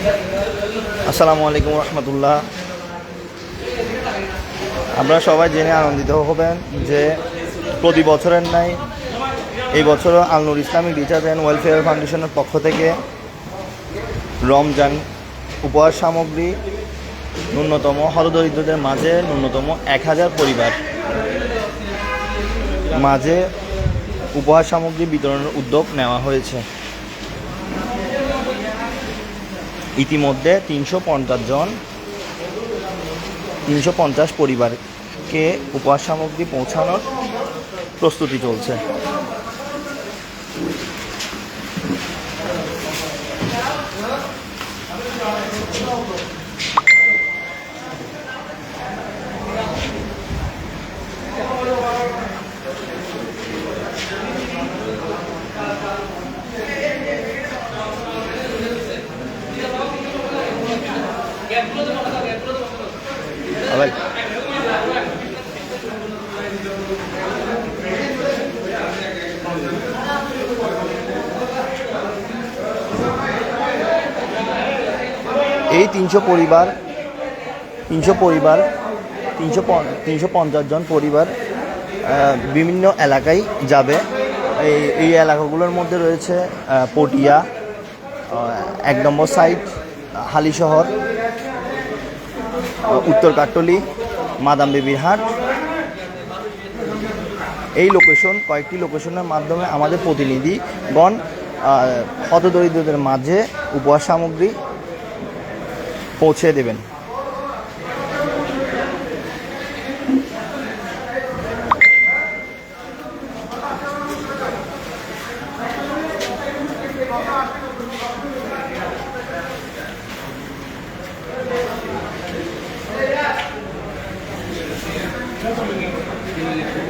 আসসালামু আলাইকুম রহমতুল্লাহ। আপনারা সবাই জেনে আনন্দিত হবেন যে প্রতি বছরের ন্যায় এই বছরও Alnoor Islamic research and welfare ফাউন্ডেশনের পক্ষ থেকে রমজান উপহার সামগ্রী, ন্যূনতম হরদরিদ্রদের মাঝে ন্যূনতম এক হাজার পরিবার মাঝে উপহার সামগ্রী বিতরণের উদ্যোগ নেওয়া হয়েছে। ইতিমধ্যে তিনশো পঞ্চাশ জন তিনশো পঞ্চাশ পরিবারকে উপহার সামগ্রী পৌঁছানোর প্রস্তুতি চলছে। এই তিনশো পরিবার তিনশো পরিবার, তিনশো তিনশো পঞ্চাশ জন পরিবার বিভিন্ন এলাকায় যাবে। এই এই এলাকাগুলোর মধ্যে রয়েছে পটিয়া এক নম্বর সাইট হালিশহর উত্তর কাটলি মাদাম বেবির হাট। এই লোকেশন কয়েকটি লোকেশনের মাধ্যমে আমাদের প্রতিনিধিগণ হতদরিদ্রদের মাঝে উপহার সামগ্রী পৌঁছে দেবেন। Gentlemen,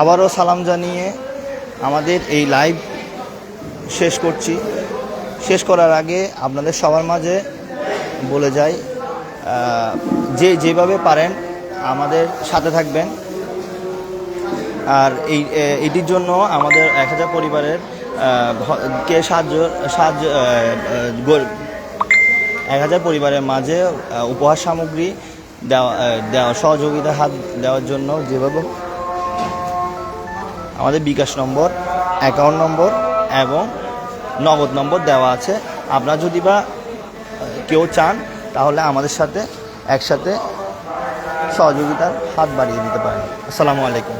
আবারও সালাম জানিয়ে আমাদের এই লাইভ শেষ করছি। শেষ করার আগে আপনাদের সবার মাঝে বলে যাই যে যেভাবে পারেন আমাদের সাথে থাকবেন। আর এই এটির জন্য আমাদের এক হাজার পরিবারের কে সাহায্য সাহায্য এক হাজার পরিবারের মাঝে উপহার সামগ্রী দেওয়া দেওয়া সহযোগিতা হাত দেওয়ার জন্য যেভাবে আমাদের বিকাশ নম্বর অ্যাকাউন্ট নম্বর এবং নগদ নম্বর দেওয়া আছে। আপনারা যদি বা কেউ চান, তাহলে আমাদের সাথে একসাথে সহযোগিতার হাত বাড়িয়ে দিতে পারেন। আসসালামু আলাইকুম।